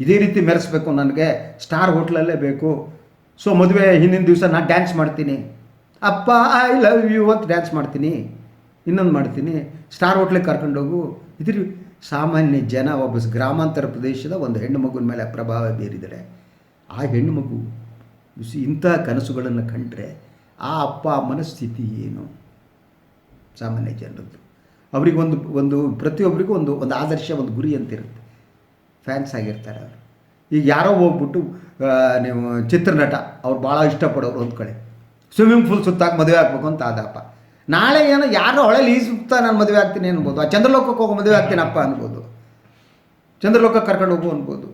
ಇದೇ ರೀತಿ ಮೆರೆಸ್ಬೇಕು ನನಗೆ. ಸ್ಟಾರ್ ಹೋಟ್ಲಲ್ಲೇ ಬೇಕು. ಸೊ ಮದುವೆ ಹಿಂದಿನ ದಿವಸ ನಾನು ಡ್ಯಾನ್ಸ್ ಮಾಡ್ತೀನಿ. ಅಪ್ಪ ಐ ಲವ್ ಯು ಅಂತ ಡ್ಯಾನ್ಸ್ ಮಾಡ್ತೀನಿ. ಇನ್ನೊಂದು ಮಾಡ್ತೀನಿ. ಸ್ಟಾರ್ ಹೋಟ್ಲಿಗೆ ಕರ್ಕೊಂಡೋಗು ಇದ್ರ, ಸಾಮಾನ್ಯ ಜನ ಒಬ್ಬ ಗ್ರಾಮಾಂತರ ಪ್ರದೇಶದ ಒಂದು ಹೆಣ್ಣು ಮಗುವಿನ ಮೇಲೆ ಪ್ರಭಾವ ಬೀರಿದರೆ, ಆ ಹೆಣ್ಣು ಮಗು ಇಂಥ ಕನಸುಗಳನ್ನು ಕಂಡ್ರೆ ಆ ಅಪ್ಪ ಮನಸ್ಥಿತಿ ಸ್ಥಿತಿ ಏನು? ಸಾಮಾನ್ಯ ಜನರದ್ದು. ಅವರಿಗೆ ಒಂದು ಪ್ರತಿಯೊಬ್ಬರಿಗೂ ಒಂದು ಒಂದು ಆದರ್ಶ, ಒಂದು ಗುರಿ ಅಂತಿರುತ್ತೆ. ಫ್ಯಾನ್ಸ್ ಆಗಿರ್ತಾರೆ ಅವರು. ಈಗ ಯಾರೋ ಹೋಗ್ಬಿಟ್ಟು ನೀವು ಚಿತ್ರನಟ, ಅವ್ರು ಭಾಳ ಇಷ್ಟಪಡೋರು ಒಂದು ಕಡೆ. ಸ್ವಿಮ್ಮಿಂಗ್ ಪೂಲ್ ಸುತ್ತಾಕಿ ಮದುವೆ ಆಗ್ಬೇಕು ಅಂತ ಆದಪ್ಪ ನಾಳೆ ಏನೋ ಯಾರೋ ಹೊಳೆಲಿ ಈ ಸುತ್ತ ನಾನು ಮದುವೆ ಆಗ್ತೀನಿ ಅನ್ಬೋದು. ಆ ಚಂದ್ರಲೋಕಕ್ಕೆ ಹೋಗೋ ಮದುವೆ ಆಗ್ತೀನಪ್ಪ ಅನ್ಬೋದು. ಚಂದ್ರಲೋಕಕ್ಕೆ ಕರ್ಕೊಂಡು ಹೋಗು ಅನ್ಬೋದು.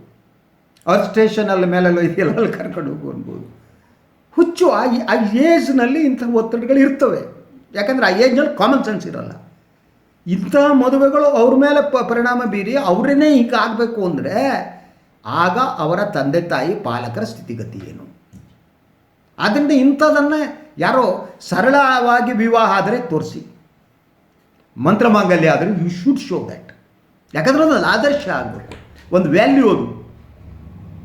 ಅರ್ತ್ ಸ್ಟೇಷನಲ್ಲಿ ಮೇಲೆಲ್ಲ ಇದೆಯಲ್ಲ, ಅಲ್ಲಿ ಕರ್ಕೊಂಡು ಹೋಗು ಅನ್ಬೋದು. ಹುಚ್ಚು ಆ ಏಜ್ನಲ್ಲಿ ಇಂಥ ಒತ್ತಡಗಳು ಇರ್ತವೆ. ಯಾಕಂದರೆ ಆ ಏಜ್ನಲ್ಲಿ ಕಾಮನ್ ಸೆನ್ಸ್ ಇರಲ್ಲ. ಇಂಥ ಮದುವೆಗಳು ಅವ್ರ ಮೇಲೆ ಪ, ಪರಿಣಾಮ ಬೀರಿ ಅವರನ್ನೇ ಹೀಗೆ ಆಗಬೇಕು ಅಂದರೆ ಆಗ ಅವರ ತಂದೆ ತಾಯಿ ಪಾಲಕರ ಸ್ಥಿತಿಗತಿ ಏನು? ಆದ್ದರಿಂದ ಇಂಥದನ್ನೇ ಯಾರೋ ಸರಳವಾಗಿ ವಿವಾಹ ಆದರೆ ತೋರಿಸಿ. ಮಂತ್ರ ಮಾಂಗಲ್ಯ ಆದರೆ ಯು ಶುಡ್ ಶೋ ದ್ಯಾಟ್ ಯಾಕಂದ್ರೆ ಅದು ಆದರ್ಶ ಆಗಬೇಕು. ಒಂದು ವ್ಯಾಲ್ಯೂ ಅದು.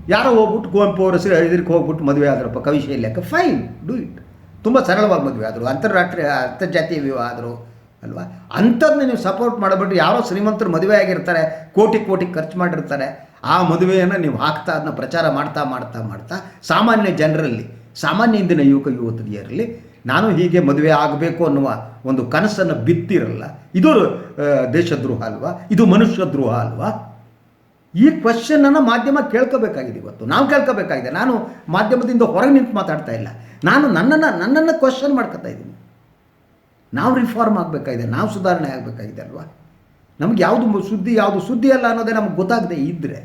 ಯಾರೋ ಹೋಗ್ಬಿಟ್ಟು ಕುವೆಂಪು ಅವರ ಹೆಸರು ಹೋಗ್ಬಿಟ್ಟು ಮದುವೆ ಆದ್ರಪ್ಪ ಕವಿಶೈಲ್ಯಕ್ಕೆ ಫೈನ್ ಡೂ ಇಟ್ ತುಂಬ ಸರಳವಾಗಿ ಮದುವೆ ಆದರು. ಅಂತಾರಾಷ್ಟ್ರೀಯ, ಅಂತರ್ಜಾತೀಯ ವಿವಾಹ ಆದರು. ಅಲ್ವಾ? ಅಂಥದ್ದನ್ನ ನೀವು ಸಪೋರ್ಟ್ ಮಾಡಿಬಿಟ್ಟು ಯಾರೋ ಶ್ರೀಮಂತರು ಮದುವೆ ಆಗಿರ್ತಾರೆ, ಕೋಟಿ ಕೋಟಿ ಖರ್ಚು ಮಾಡಿರ್ತಾರೆ. ಆ ಮದುವೆಯನ್ನು ನೀವು ಹಾಕ್ತಾ ಅದನ್ನ ಪ್ರಚಾರ ಮಾಡ್ತಾ ಮಾಡ್ತಾ ಮಾಡ್ತಾ ಸಾಮಾನ್ಯ ಜನರಲ್ಲಿ ಸಾಮಾನ್ಯ ಇಂದಿನ ಯುವಕ ಯುವತಿಯರಲ್ಲಿ ನಾನು ಹೀಗೆ ಮದುವೆ ಆಗಬೇಕು ಅನ್ನುವ ಒಂದು ಕನಸನ್ನು ಬಿತ್ತಿರಲ್ಲ. ಇದು ದೇಶದ್ರೋಹ ಅಲ್ವಾ? ಇದು ಮನುಷ್ಯ ದ್ರೋಹ ಅಲ್ವಾ? ಈ ಕ್ವಶನನ್ನು ಮಾಧ್ಯಮ ಕೇಳ್ಕೋಬೇಕಾಗಿದೆ ಇವತ್ತು. ನಾವು ಕೇಳ್ಕೋಬೇಕಾಗಿದೆ. ನಾನು ಮಾಧ್ಯಮದಿಂದ ಹೊರಗೆ ನಿಂತು ಮಾತಾಡ್ತಾ ಇಲ್ಲ. ನಾನು ನನ್ನನ್ನು ನನ್ನನ್ನು ಕ್ವಶನ್ ಮಾಡ್ಕೊತಾ ಇದ್ದೀನಿ. ನಾವು ರಿಫಾರ್ಮ್ ಆಗಬೇಕಾಗಿದೆ ನಾವು ಸುಧಾರಣೆ ಆಗಬೇಕಾಗಿದೆ ಅಲ್ವಾ? ನಮ್ಗೆ ಯಾವುದು ಸುದ್ದಿ ಯಾವುದು ಸುದ್ದಿ ಅಲ್ಲ ಅನ್ನೋದೇ ನಮ್ಗೆ ಗೊತ್ತಾಗದೆ ಇದ್ದರೆ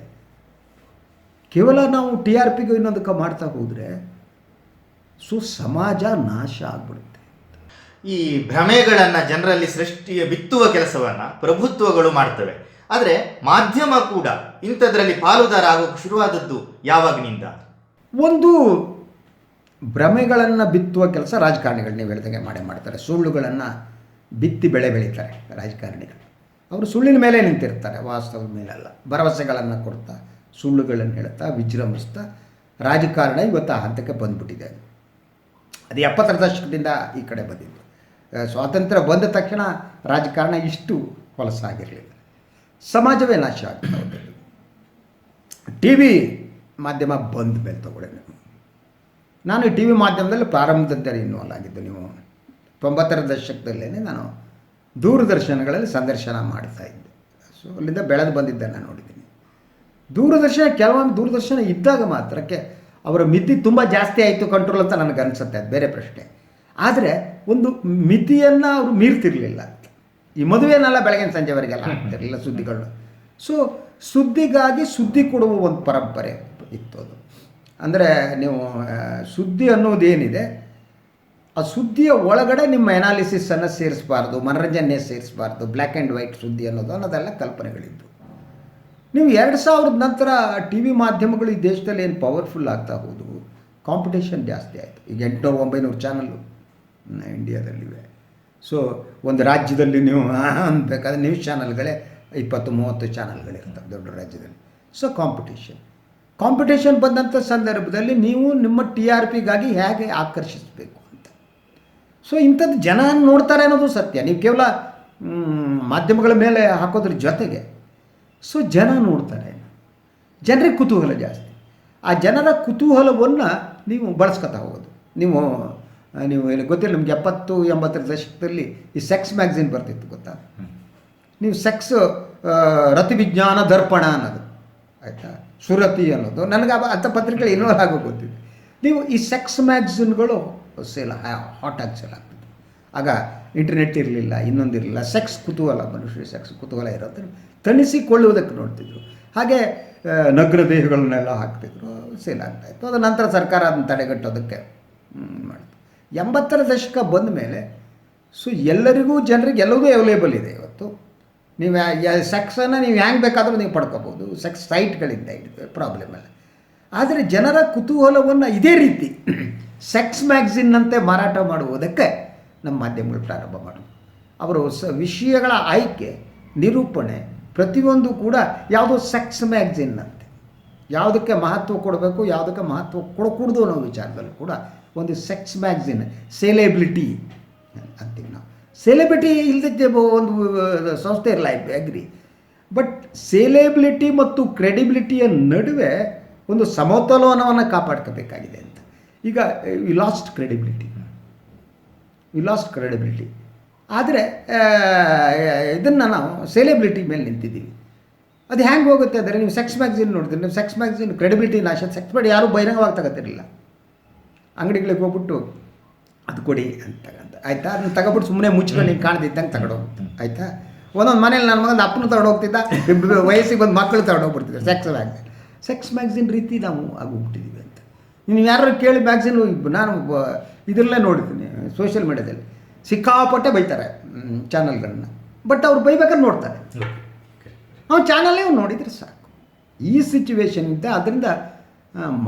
ಕೇವಲ ನಾವು ಟಿ ಆರ್ ಪಿಗೂ ಇನ್ನೊಂದಕ್ಕೆ ಮಾಡ್ತಾ ಹೋದರೆ ಸೊ ಸಮಾಜ ನಾಶ ಆಗ್ಬಿಡುತ್ತೆ ಈ ಭ್ರಮೆಗಳನ್ನು ಜನರಲ್ಲಿ ಸೃಷ್ಟಿಯ ಬಿತ್ತುವ ಕೆಲಸವನ್ನ ಪ್ರಭುತ್ವಗಳು ಮಾಡ್ತವೆ. ಆದರೆ ಮಾಧ್ಯಮ ಕೂಡ ಇಂಥದ್ರಲ್ಲಿ ಪಾಲುದಾರ ಆಗೋಕೆ ಶುರುವಾದದ್ದು ಯಾವಾಗಿನಿಂದ? ಒಂದು ಭ್ರಮೆಗಳನ್ನು ಬಿತ್ತುವ ಕೆಲಸ ರಾಜಕಾರಣಿಗಳು, ನೀವು ಹೇಳ್ದಂಗೆ ಮಾಡೇ ಮಾಡ್ತಾರೆ. ಸುಳ್ಳುಗಳನ್ನು ಬಿತ್ತಿ ಬೆಳೆ ಬೆಳೀತಾರೆ ರಾಜಕಾರಣಿಗಳು. ಅವರು ಸುಳ್ಳಿನ ಮೇಲೆ ನಿಂತಿರ್ತಾರೆ, ವಾಸ್ತವದ ಮೇಲಲ್ಲ. ಭರವಸೆಗಳನ್ನು ಕೊಡ್ತಾ, ಸುಳ್ಳುಗಳನ್ನು ಹೇಳ್ತಾ, ವಿಜೃಂಭಿಸ್ತಾ, ರಾಜಕಾರಣ ಇವತ್ತು ಆ ಹಂತಕ್ಕೆ ಬಂದುಬಿಟ್ಟಿದೆ ಅದು. ಅದು ಎಪ್ಪತ್ತರ ದಶಕದಿಂದ ಈ ಕಡೆ ಬಂದಿದ್ದು. ಸ್ವಾತಂತ್ರ್ಯ ಬಂದ ತಕ್ಷಣ ರಾಜಕಾರಣ ಇಷ್ಟು ಹೊಲಸಾಗಿರಲಿಲ್ಲ ಸಮಾಜವೇ ನಾಶ ಆಗ್ತಾ ಟಿ ವಿ ಮಾಧ್ಯಮ ಬಂದ ಮೇಲೆ ತಗೊಳ್ಳಿ ನಾನು ಟಿ ವಿ ಮಾಧ್ಯಮದಲ್ಲಿ ಪ್ರಾರಂಭದಲ್ಲಿ ಇನ್ವಾಲ್ವ್ ಆಗಿದ್ದು. ನೀವು ತೊಂಬತ್ತರ ದಶಕದಲ್ಲೇ ನಾನು ದೂರದರ್ಶನಗಳಲ್ಲಿ ಸಂದರ್ಶನ ಮಾಡ್ತಾ ಇದ್ದೆ. ಸೊ ಅಲ್ಲಿಂದ ಬೆಳೆದು ಬಂದಿದ್ದನ್ನು ನೋಡಿದ್ದೀನಿ. ದೂರದರ್ಶನ, ಕೆಲವೊಂದು ದೂರದರ್ಶನ ಇದ್ದಾಗ ಮಾತ್ರಕ್ಕೆ ಅವರ ಮಿತಿ ತುಂಬ ಜಾಸ್ತಿ ಆಯಿತು ಕಂಟ್ರೋಲ್ ಅಂತ ನನಗೆ ಅನಿಸುತ್ತೆ. ಅದು ಬೇರೆ ಪ್ರಶ್ನೆ. ಆದರೆ ಒಂದು ಮಿತಿಯನ್ನು ಅವರು ಮೀರ್ತಿರಲಿಲ್ಲ. ಈ ಮದುವೆನೆಲ್ಲ ಬೆಳಗಿನ ಸಂಜೆವರೆಗೆಲ್ಲ ಆಗ್ತಿರಲಿಲ್ಲ ಸುದ್ದಿಗಳು. ಸೊ ಸುದ್ದಿಗಾಗಿ ಸುದ್ದಿ ಕೊಡುವ ಒಂದು ಪರಂಪರೆ ಇತ್ತು ಅದು. ಅಂದರೆ ನೀವು ಸುದ್ದಿ ಅನ್ನೋದೇನಿದೆ, ಆ ಸುದ್ದಿಯ ಒಳಗಡೆ ನಿಮ್ಮ ಎನಾಲಿಸಿಸನ್ನು ಸೇರಿಸಬಾರ್ದು ಮನರಂಜನೆ ಸೇರಿಸಬಾರ್ದು ಬ್ಲ್ಯಾಕ್ ಆ್ಯಂಡ್ ವೈಟ್ ಸುದ್ದಿ ಅನ್ನೋದು ಅನ್ನೋದೆಲ್ಲ ಕಲ್ಪನೆಗಳಿದ್ದು. ನೀವು ಎರಡು ಸಾವಿರದ ನಂತರ ಟಿ ವಿ ಮಾಧ್ಯಮಗಳು ಈ ದೇಶದಲ್ಲಿ ಏನು ಪವರ್ಫುಲ್ ಆಗ್ತಾ ಹೋದವು? ಕಾಂಪಿಟೇಷನ್ ಜಾಸ್ತಿ ಆಯಿತು. ಈಗ ಎಂಟುನೂರು ಒಂಬೈನೂರು ಚಾನಲ್ಲು ಇಂಡಿಯಾದಲ್ಲಿವೆ ಸೊ ಒಂದು ರಾಜ್ಯದಲ್ಲಿ ನೀವು ಅನ್ಬೇಕಾದ್ರೆ ನ್ಯೂಸ್ ಚಾನಲ್ಗಳೇ ಇಪ್ಪತ್ತು ಮೂವತ್ತು ಚಾನಲ್ಗಳಿರ್ತವೆ ದೊಡ್ಡ ರಾಜ್ಯದಲ್ಲಿ. ಸೊ ಕಾಂಪಿಟೇಷನ್ ಕಾಂಪಿಟೇಷನ್ ಬಂದಂಥ ಸಂದರ್ಭದಲ್ಲಿ ನೀವು ನಿಮ್ಮ ಟಿ ಆರ್ ಪಿಗಾಗಿ ಹೇಗೆ ಆಕರ್ಷಿಸಬೇಕು ಅಂತ. ಸೊ ಇಂಥದ್ದು ಜನ ನೋಡ್ತಾರೆ ಅನ್ನೋದು ಸತ್ಯ. ನೀವು ಕೇವಲ ಮಾಧ್ಯಮಗಳ ಮೇಲೆ ಹಾಕೋದ್ರ ಜೊತೆಗೆ. ಸೊ ಜನ ನೋಡ್ತಾರೆ. ಜನರಿಗೆ ಕುತೂಹಲ ಜಾಸ್ತಿ. ಆ ಜನರ ಕುತೂಹಲವನ್ನು ನೀವು ಬಳಸ್ಕೊತಾ ಹೋಗೋದು. ನೀವು ನೀವು ಏನು ಗೊತ್ತಿಲ್ಲ ನಿಮ್ಗೆ ಎಪ್ಪತ್ತು ಎಂಬತ್ತರ ದಶಕದಲ್ಲಿ ಈ ಸೆಕ್ಸ್ ಮ್ಯಾಗ್ಝಿನ್ ಬರ್ತಿತ್ತು ಗೊತ್ತಾ? ನೀವು ಸೆಕ್ಸ್ ರತಿವಿಜ್ಞಾನ ದರ್ಪಣ ಅನ್ನೋದು. ಆಯಿತಾ? ಸುರತಿ ಅನ್ನೋದು. ನನಗೆ ಅಂಥ ಪತ್ರಿಕೆಗಳು ಇನ್ನೂ ಹಾಗೆ ಗೊತ್ತಿದೆ. ನೀವು ಈ ಸೆಕ್ಸ್ ಮ್ಯಾಗ್ಝಿನ್ಗಳು ಸೇಲ್ ಹಾಟಾಗಿ ಸೇಲ್ ಆಗ್ತದೆ. ಆಗ ಇಂಟರ್ನೆಟ್ ಇರಲಿಲ್ಲ ಇನ್ನೊಂದಿರಲಿಲ್ಲ ಸೆಕ್ಸ್ ಕುತೂಹಲ, ಮನುಷ್ಯ ಸೆಕ್ಸ್ ಕುತೂಹಲ ಇರೋದನ್ನು ತಣಿಸಿಕೊಳ್ಳುವುದಕ್ಕೆ ನೋಡ್ತಿದ್ರು. ಹಾಗೆ ನಗ್ನ ದೇಹಗಳನ್ನೆಲ್ಲ ಹಾಕ್ತಿದ್ರು. ಸೇಲ್ ಆಗ್ತಾಯಿತ್ತು ಅದ ನಂತರ ಸರ್ಕಾರ ಅದನ್ನು ತಡೆಗಟ್ಟೋದಕ್ಕೆ ಮಾಡಿತು. ಎಂಬತ್ತರ ದಶಕ ಬಂದ ಮೇಲೆ, ಸೊ ಎಲ್ಲರಿಗೂ, ಜನರಿಗೆ ಎಲ್ಲವೂ ಅವೈಲೇಬಲ್ ಇದೆ ಇವತ್ತು. ನೀವು ಸೆಕ್ಸನ್ನು ನೀವು ಹ್ಯಾಂಗೆ ಬೇಕಾದರೂ ನೀವು ಪಡ್ಕೋಬೋದು ಸೆಕ್ಸ್ ಸೈಟ್ಗಳಿಂದ ಹಿಡಿದು ಪ್ರಾಬ್ಲಮ್ ಅಲ್ಲ. ಆದರೆ ಜನರ ಕುತೂಹಲವನ್ನು ಇದೇ ರೀತಿ ಸೆಕ್ಸ್ ಮ್ಯಾಗ್ಝಿನ್ನಂತೆ ಮಾರಾಟ ಮಾಡುವುದಕ್ಕೆ ನಮ್ಮ ಮಾಧ್ಯಮಗಳು ಪ್ರಾರಂಭ ಮಾಡೋದು. ಅವರು ಸ ವಿಷಯಗಳ ಆಯ್ಕೆ, ನಿರೂಪಣೆ ಪ್ರತಿಯೊಂದು ಕೂಡ ಯಾವುದೋ ಸೆಕ್ಸ್ ಮ್ಯಾಗ್ಝಿನ್ನಂತೆ ಯಾವುದಕ್ಕೆ ಮಹತ್ವ ಕೊಡಬೇಕು, ಯಾವುದಕ್ಕೆ ಮಹತ್ವ ಕೊಡಕೂಡ್ದು ಅನ್ನೋ ವಿಚಾರದಲ್ಲೂ ಕೂಡ ಒಂದು ಸೆಕ್ಸ್ ಮ್ಯಾಗ್ಝಿನ್ ಸೆಲೆಬ್ರಿಟಿ ಅಂತೀವಿ ಸೆಲೆಬ್ರಿಟಿ ಇಲ್ಲದಿದ್ದ ಒಂದು ಸಂಸ್ಥೆ ಇರಲ್ಲ ಐ ಅಗ್ರಿ ಬಟ್ ಸೆಲೆಬ್ರಿಟಿ ಮತ್ತು ಕ್ರೆಡಿಬಿಲಿಟಿಯ ನಡುವೆ ಒಂದು ಸಮತೋಲನವನ್ನು ಕಾಪಾಡ್ಕೋಬೇಕಾಗಿದೆ ಅಂತ. ಈಗ we lost credibility we lost credibility ಆದರೆ ಇದನ್ನು ನಾವು ಸೆಲೆಬ್ರಿಟಿ ಮೇಲೆ ನಿಂತಿದ್ದೀವಿ. ಅದು ಹ್ಯಾಂಗೆ ಹೋಗುತ್ತೆ ಅಂದರೆ, ನೀವು ಸೆಕ್ಸ್ ಮ್ಯಾಗ್ಝಿನ್ ನೋಡಿದ್ರೆ, ನೀವು ಸೆಕ್ಸ್ ಮ್ಯಾಗ್ಝಿನ್ ಕ್ರೆಡಿಬಿಲಿಟಿ ನಾಶ ಸೆಕ್ಸ್ ಮಾಡಿ ಯಾರೂ ಬಹಿರಂಗವಾಗಿ ತಗೋತಿರಲಿಲ್ಲ. ಅಂಗಡಿಗಳಿಗೆ ಹೋಗ್ಬಿಟ್ಟು, ಅದು ಕೊಡಿ ಅಂತ. ಆಯಿತಾ? ಅದನ್ನ ತಗೊಬಿಟ್ಟು ಸುಮ್ಮನೆ ಮುಚ್ಕೊಂಡು ನೀನು ಕಾಣ್ದಿದ್ದಂಗೆ ತಗೊಂಡೋಗ್ಬಿಟ್ಟು ಆಯಿತಾ? ಒಂದೊಂದು ಮನೇಲಿ ನನ್ನ ಮಗನ ಅಪ್ಪನ ತಗೊಂಡೋಗ್ತಿದ್ದ ವಯಸ್ಸಿಗೆ ಬಂದು ಮಕ್ಕಳು ತಗೊಂಡೋಗ್ಬಿಡ್ತಿದ್ರು ಸೆಕ್ಸ್ ಮ್ಯಾಗ್ಝಿನ್ ಸೆಕ್ಸ್ ಮ್ಯಾಗ್ಝಿನ್ ರೀತಿ ನಾವು ಆಗೋಗ್ಬಿಟ್ಟಿದ್ದೀವಿ ಅಂತ. ನೀನು ಯಾರು ಕೇಳಿ ಮ್ಯಾಗ್ಝಿನ್ ನಾನು ಇದರಲ್ಲೇ ನೋಡಿದ್ದೀನಿ ಸೋಷಿಯಲ್ ಮೀಡ್ಯಾದಲ್ಲಿ ಸಿಕ್ಕಾಪಟ್ಟೆ ಬೈತಾರೆ ಚಾನಲ್ಗಳನ್ನ ಬಟ್ ಅವ್ರು ಬೈಬೇಕಾದ್ರೆ ನೋಡ್ತಾರೆ. ಅವ್ನು ಚಾನಲ್ಲೇ ಅವ್ನು ನೋಡಿದರೆ ಸಾಕು. ಈ ಸಿಚುವೇಶನ್ ಇದ್ದ ಅದರಿಂದ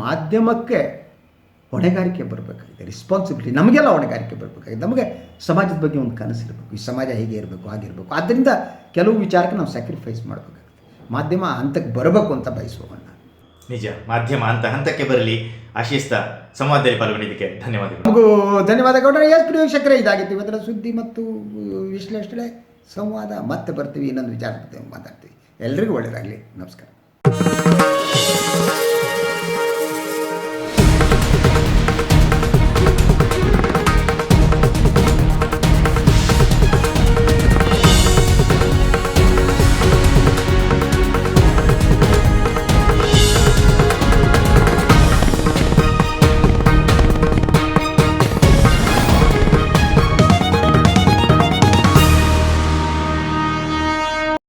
ಮಾಧ್ಯಮಕ್ಕೆ ಹೊಣೆಗಾರಿಕೆ ಬರಬೇಕಾಗಿದೆ ರೆಸ್ಪಾನ್ಸಿಬಿಲಿಟಿ ನಮಗೆಲ್ಲ ಹೊಣೆಗಾರಿಕೆ ಬರಬೇಕಾಗಿದೆ. ನಮಗೆ ಸಮಾಜದ ಬಗ್ಗೆ ಒಂದು ಕನಸಿರಬೇಕು ಈ ಸಮಾಜ ಹೇಗೆ ಇರಬೇಕು ಆಗಿರಬೇಕು ಆದ್ದರಿಂದ ಕೆಲವು ವಿಚಾರಕ್ಕೆ ನಾವು ಸ್ಯಾಕ್ರಿಫೈಸ್ ಮಾಡಬೇಕಾಗುತ್ತೆ ಮಾಧ್ಯಮ ಹಂತಕ್ಕೆ ಬರಬೇಕು ಅಂತ ಬಯಸುವವನ್ನ ನಿಜ ಮಾಧ್ಯಮ ಅಂತ ಹಂತಕ್ಕೆ ಬರಲಿ. ಆಶಿಸ್ತಾ ಸಂವಾದದಲ್ಲಿ ಪಾಲ್ಗೊಂಡಿದ್ದಕ್ಕೆ ಧನ್ಯವಾದಗಳು. ಹಾಗೂ ಧನ್ಯವಾದಗಳು ಎಸ್ ಪ್ರಿಯ ವೀಕ್ಷಕರೇ ಇದಾಗಿತ್ತು ಇವತ್ತಿನ ಸುದ್ದಿ ಮತ್ತು ವಿಶ್ಲೇಷಣೆ ಸಂವಾದ ಮತ್ತೆ ಬರ್ತೀವಿ ಇನ್ನೊಂದು ವಿಚಾರ ಮಾತಾಡ್ತೀವಿ. ಎಲ್ರಿಗೂ ಒಳ್ಳೆಯದಾಗಲಿ. ನಮಸ್ಕಾರ.